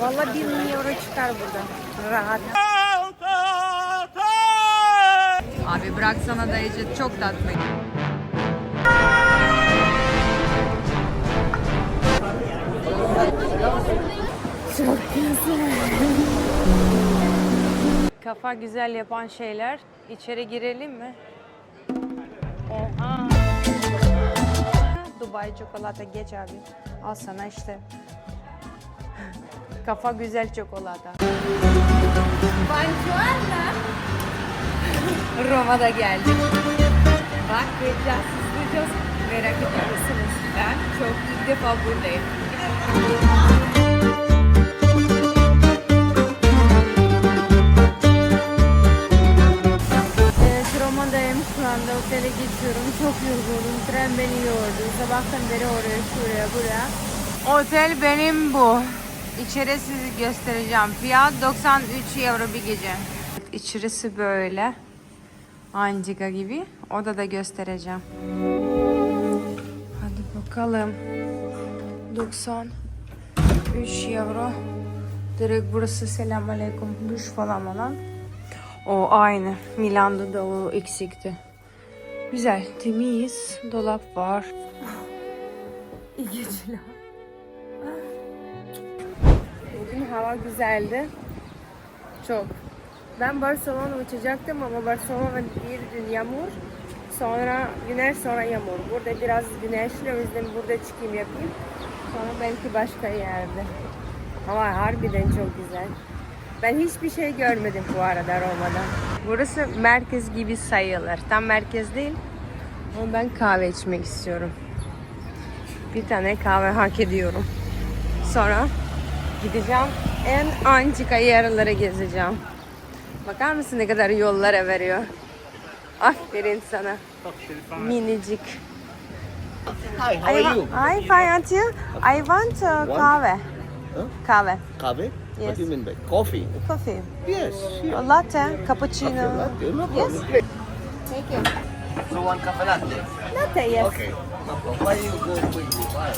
Vallahi 1 milyon euro çıkar buradan. Rahat. Abi bıraksana dayıcı çok tatlı. Çok güzel. Kafa güzel yapan şeyler. İçeri girelim mi? Oha. Dubai çikolata geç abi. Al sana işte. Kafa güzel çikolata. Buongiorno. Roma'da geldik. Bak vereceğiz, süsleyeceğiz. Merak ediyor musunuz? Ben çok ilk defa buradayım. Evet, Roma'dayım şu anda otele geçiyorum. Çok yorgunum. Tren beni yordu. Sabahtan beri oraya, şuraya, buraya. Otel benim bu. İçeri sizi göstereceğim. Fiyat 93 euro bir gece. İçerisi böyle. Antika gibi. Odada göstereceğim. Hadi bakalım. 93 euro. Direkt burası selam aleyküm. Duş falan falan. O aynı. Milan'da da o eksikti. Güzel, temiz. Dolap var. İyi geceler. Hava güzeldi. Çok. Ben Barcelona uçacaktım ama Barcelona bir gün yağmur. Sonra güneş sonra yağmur. Burada biraz güneşli o yüzden burada çıkayım yapayım. Sonra belki başka yerde. Ama harbiden çok güzel. Ben hiçbir şey görmedim bu arada Roma'da. Burası merkez gibi sayılır. Tam merkez değil. Ama ben kahve içmek istiyorum. Bir tane kahve hak ediyorum. Sonra gideceğim en antika yerlere gezeceğim. Bakar mısın ne kadar yollara veriyor. Aferin sana. Minicik. Hi, how are you? Hi, fine, you? I want uh, kahve. Huh? Kahve. Coffee? Yes. What do you mean by coffee? Coffee. Yes, here. A latte, cappuccino. Latte, no Yes. Thank you. So one cafe latte. Latte, yes. Okay. Why you go quickly? Why?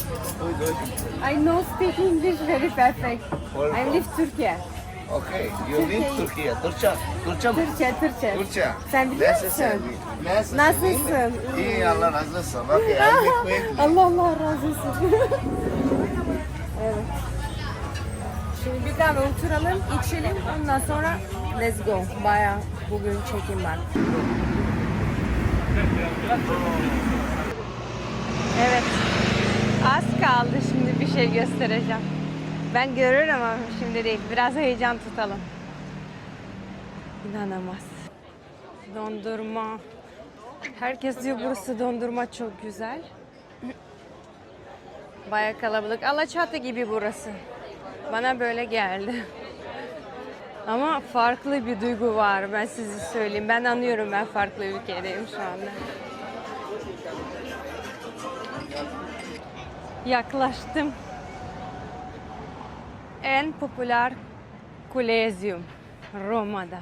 I know speak English very perfect. I live Türkiye. Okay. You live Turkey. Turkey. Turkey. Turkey mi? Türkçe, Türkçe. Türkçe. Sen biliyor Nasılsın? musun? Nasılsın? Nasılsın? İyi, İyi, Allah razı olsun. Okay. Allah Allah razı olsun. evet. Şimdi bir daha oturalım, içelim. Ondan sonra let's go. Baya bugün çekim var. Evet. Az kaldı şimdi bir şey göstereceğim. Ben görürüm ama şimdi değil. Biraz heyecan tutalım. İnanamaz. Dondurma. Herkes diyor burası dondurma çok güzel. Baya kalabalık. Alaçatı gibi burası. Bana böyle geldi. Ama farklı bir duygu var. Ben size söyleyeyim. Ben anlıyorum ben farklı ülkedeyim şu anda. Yaklaştım. En popüler Kolezyum Roma'da.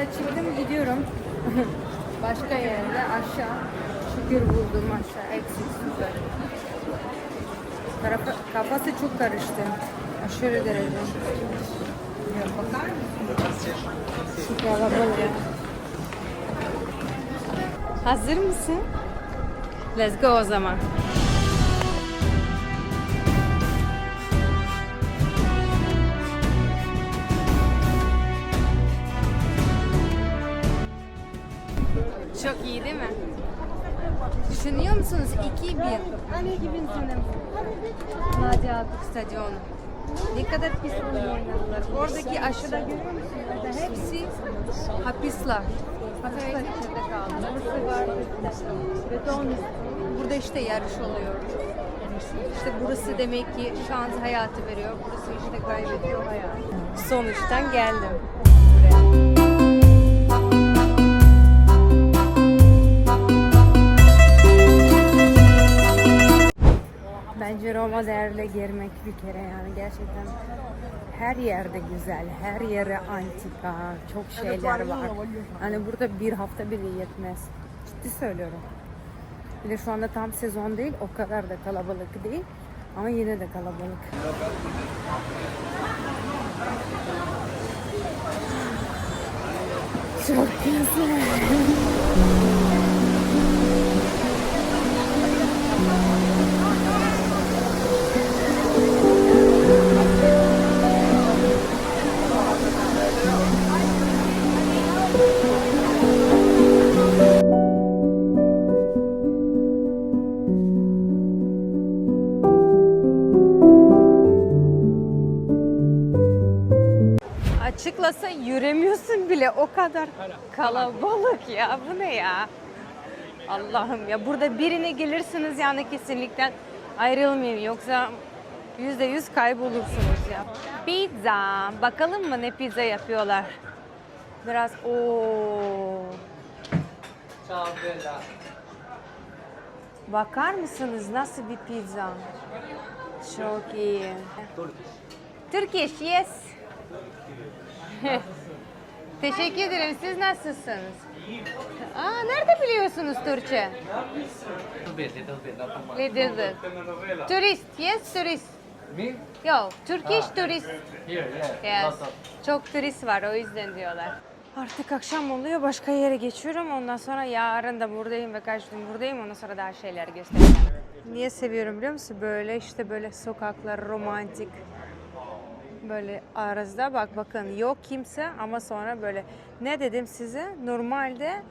Burada çıktım gidiyorum. Başka yerde aşağı. Şükür buldum aşağı. Eksik süper. Tarafı, kafası çok karıştı. Aşırı derece. Bakar mısın? Şu. Hazır mısın? Let's go o zaman. Çok iyi değil mi? Düşünüyor musunuz? 2000. Hani 2000 sene. Naci Atık Stadyumu. Ne kadar pis oynuyorlar. Oradaki aşağıda görüyor musunuz? Hepsi hapisler. Patates içinde kaldı. Mısır var. Beton. Burada işte yarış oluyor. İşte burası demek ki şans hayatı veriyor. Burası işte kaybediyor hayatı. Sonuçtan geldim. Bence Roma değerle girmek bir kere yani gerçekten her yerde güzel, her yere antika, çok şeyler var. Hani burada bir hafta bile yetmez. Ciddi söylüyorum. Bir de şu anda tam sezon değil, o kadar da kalabalık değil. Ama yine de kalabalık. Çok güzel. Açıklasa yüremiyorsun bile o kadar kalabalık ya bu ne ya Allah'ım ya burada birine gelirsiniz yani kesinlikle ayrılmayın yoksa yüzde yüz kaybolursunuz ya. Pizza bakalım mı ne pizza yapıyorlar. Biraz o bakar mısınız nasıl bir pizza? Çok iyi. Turkish yes. Teşekkür ederim. Siz nasılsınız? Aa, nerede biliyorsunuz Türkçe? Little bit, little. Turist, yes turist. Me? Yo, Turkish turist. Here, yeah. Yes. Çok turist var o yüzden diyorlar. Artık akşam oluyor başka yere geçiyorum. Ondan sonra yarın da buradayım ve kaç gün buradayım. Ondan sonra daha şeyler göstereceğim. Niye seviyorum biliyor musun? Böyle işte böyle sokaklar romantik. Böyle arasında bak bakın yok kimse ama sonra böyle ne dedim size? Normalde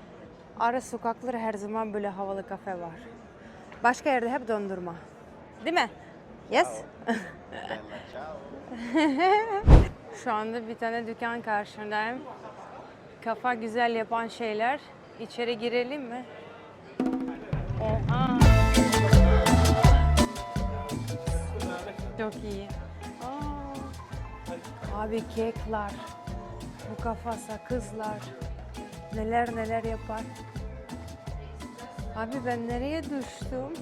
ara sokakları her zaman böyle havalı kafe var. Başka yerde hep dondurma. Değil mi? Yes? Şu anda bir tane dükkan karşındayım. Kafa güzel yapan şeyler. İçeri girelim mi? Oha. Çok iyi. Abi kekler. Bu kafasa kızlar. Neler neler yapar. Abi ben nereye düştüm?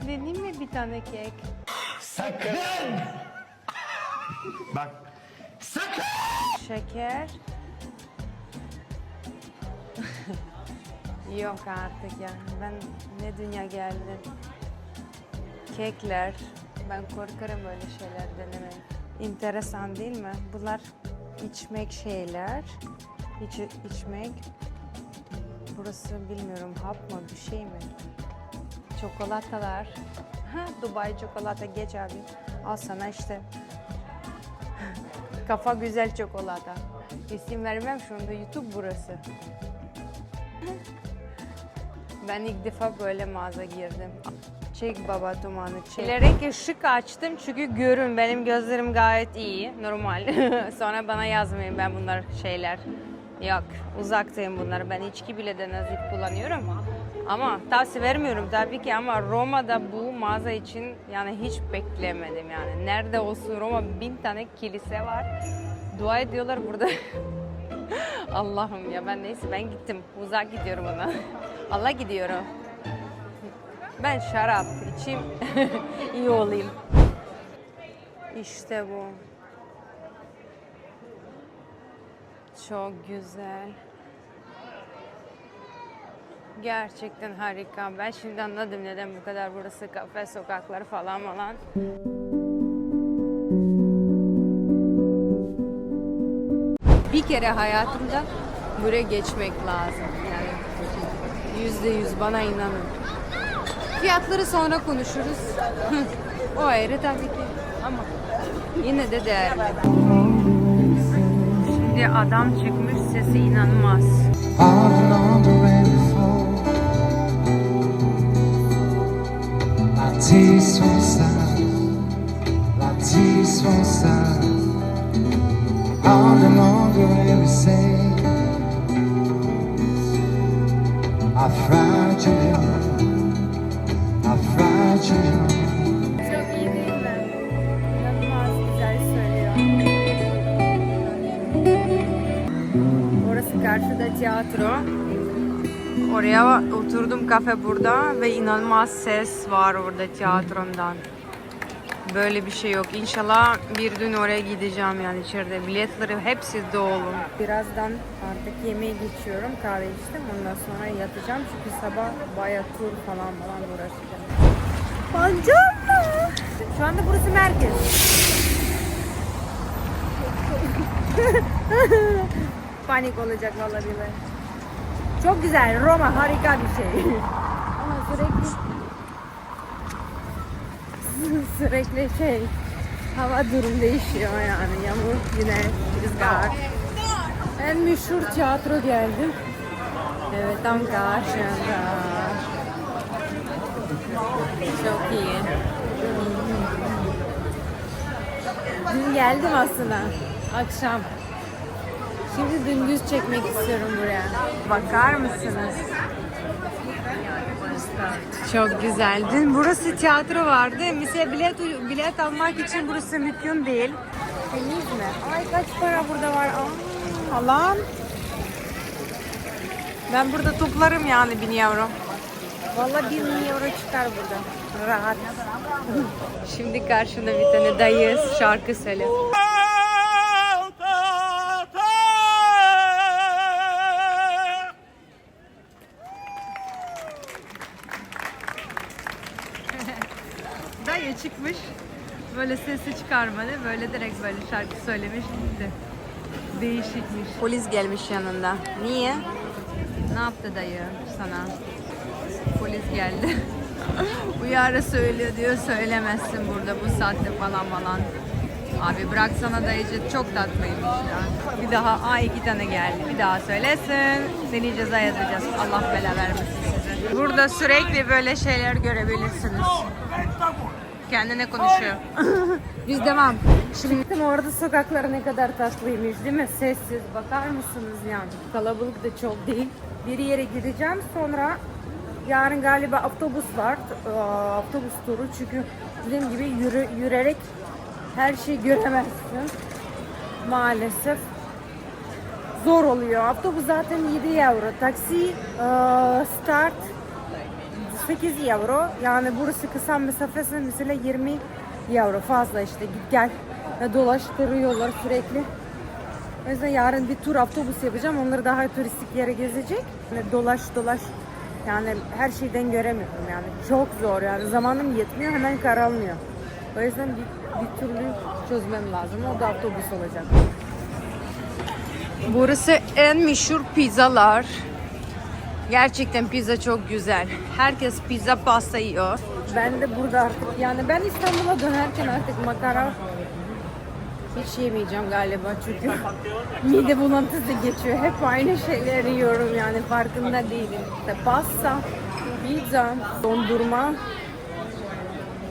Deneyim mi bir tane kek? Sakın! Bak, sakın! Şeker. Yok artık ya. Ben ne dünya geldim. Kekler. Ben korkarım böyle şeyler denemeye. Enteresan değil mi? Bunlar içmek şeyler. İç, içmek. Burası bilmiyorum hap mı bir şey mi? Çikolatalar. Ha, Dubai çikolata geç abi. Al sana işte. Kafa güzel çikolata. İsim vermem şu anda YouTube burası. Ben ilk defa böyle mağaza girdim. Çek baba dumanı çek. Bilerek ışık açtım çünkü görün benim gözlerim gayet iyi, normal. Sonra bana yazmayın ben bunlar şeyler. Yok uzaktayım bunlar. Ben içki bile de nazif kullanıyorum. Ama tavsiye vermiyorum tabii ki ama Roma'da bu mağaza için yani hiç beklemedim yani. Nerede olsun Roma bin tane kilise var. Dua ediyorlar burada. Allah'ım ya ben neyse ben gittim. Uzak gidiyorum ona. Allah gidiyorum. Ben şarap içeyim. iyi olayım. İşte bu. Çok güzel. Gerçekten harika. Ben şimdi anladım neden bu kadar burası kafe, sokaklar falan falan. Bir kere hayatımda buraya geçmek lazım. Yani yüzde yüz bana inanın. Fiyatları sonra konuşuruz. o ayrı tabii ki ama yine de değerli. Şimdi adam çıkmış sesi before. La tease won't stop. La tease won't stop. Tiyatro. Oraya oturdum kafe burada ve inanılmaz ses var orada tiyatrondan. Böyle bir şey yok. İnşallah bir gün oraya gideceğim yani içeride. Biletleri hepsi dolu. Birazdan artık yemeğe geçiyorum. Kahve içtim. Ondan sonra yatacağım. Çünkü sabah bayağı tur falan falan uğraşacağım. Buongiorno. Şu anda burası merkez. Panik olacak vallahi billahi. Çok güzel. Roma harika bir şey. Ama sürekli sürekli şey hava durum değişiyor yani. Yağmur, güneş, rüzgar. En meşhur tiyatro geldim. Evet tam karşında. Çok iyi. Dün geldim aslında. Akşam. Şimdi gündüz çekmek istiyorum buraya. Bakar mısınız? Çok güzel. Dün burası tiyatro vardı. Mesela bilet bilet almak için burası mümkün değil. Temiz mi? Ay kaç para burada var. Aa, Allah'ım. Ben burada toplarım yani bin euro. Vallahi bin euro çıkar burada. Rahat. Şimdi karşında bir tane dayı şarkı söylüyor. Çıkmış. Böyle sesi çıkarmadı. Böyle direkt böyle şarkı söylemiş gitti. Değişikmiş. Polis gelmiş yanında. Niye? Ne yaptı dayı sana? Polis geldi. Uyarı söylüyor diyor söylemezsin burada bu saatte falan falan. Abi bıraksana dayıcı çok tatlıymış ya. Bir daha aa iki tane geldi. Bir daha söylesin. Seni ceza yazacağız. Allah bela vermesin size. Burada sürekli böyle şeyler görebilirsiniz. Kendine konuşuyor. Biz devam. Şimdi orada sokaklar ne kadar tatlıymış değil mi? Sessiz. Bakar mısınız yani? Kalabalık da çok değil. Bir yere gideceğim sonra yarın galiba otobüs var. Otobüs turu çünkü dediğim gibi yürü, yürüyerek her şeyi göremezsin. Maalesef zor oluyor. Otobüs zaten 7 euro. Taksi start 8 euro. Yani burası kısa mesafesi mesela 20 euro fazla işte git gel ve dolaştırıyorlar sürekli. O yüzden yarın bir tur otobüs yapacağım. Onları daha turistik yere gezecek. Yani dolaş dolaş yani her şeyden göremiyorum yani. Çok zor yani. Zamanım yetmiyor hemen karanlıyor. O yüzden bir, bir türlü çözmem lazım. O da otobüs olacak. Burası en meşhur pizzalar. Gerçekten pizza çok güzel. Herkes pizza pasta yiyor. Ben de burada artık yani ben İstanbul'a dönerken artık makara hiç yemeyeceğim galiba çünkü mide bulantısı geçiyor. Hep aynı şeyleri yiyorum yani farkında değilim. İşte pasta, pizza, dondurma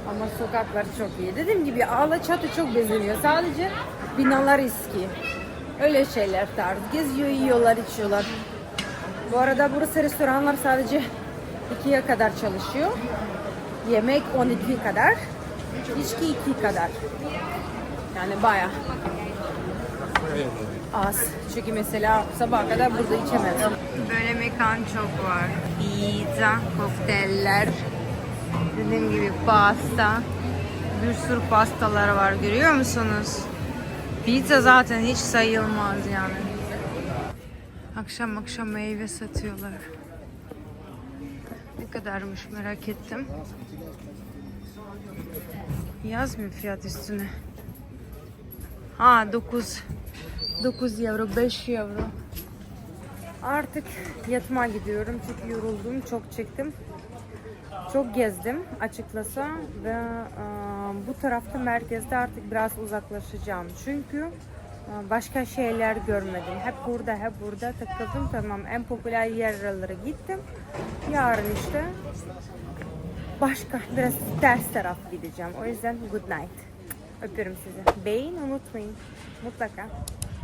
ama sokaklar çok iyi. Dediğim gibi Alaçatı çok bezeniyor. Sadece binalar eski. Öyle şeyler tarz. Geziyor, yiyorlar, içiyorlar. Bu arada burası restoranlar sadece 2'ye kadar çalışıyor. Yemek 12 kadar. İçki 2 kadar. Yani baya az. Çünkü mesela sabaha kadar burada içemezsin. Böyle mekan çok var. Pizza, kokteyller. Dediğim gibi pasta. Bir sürü pastalar var. Görüyor musunuz? Pizza zaten hiç sayılmaz yani. Akşam akşam meyve satıyorlar. Ne kadarmış merak ettim. Yazmıyor fiyat üstüne. Ha 9 9 euro 5 euro. Artık yatma gidiyorum çünkü yoruldum çok çektim. Çok gezdim açıklasa ve bu tarafta merkezde artık biraz uzaklaşacağım. Çünkü başka şeyler görmedim. Hep burada, hep burada takıldım. Tamam en popüler yerlere gittim. Yarın işte başka biraz ters taraf gideceğim. O yüzden good night. Öpüyorum sizi. Beğen unutmayın. Mutlaka.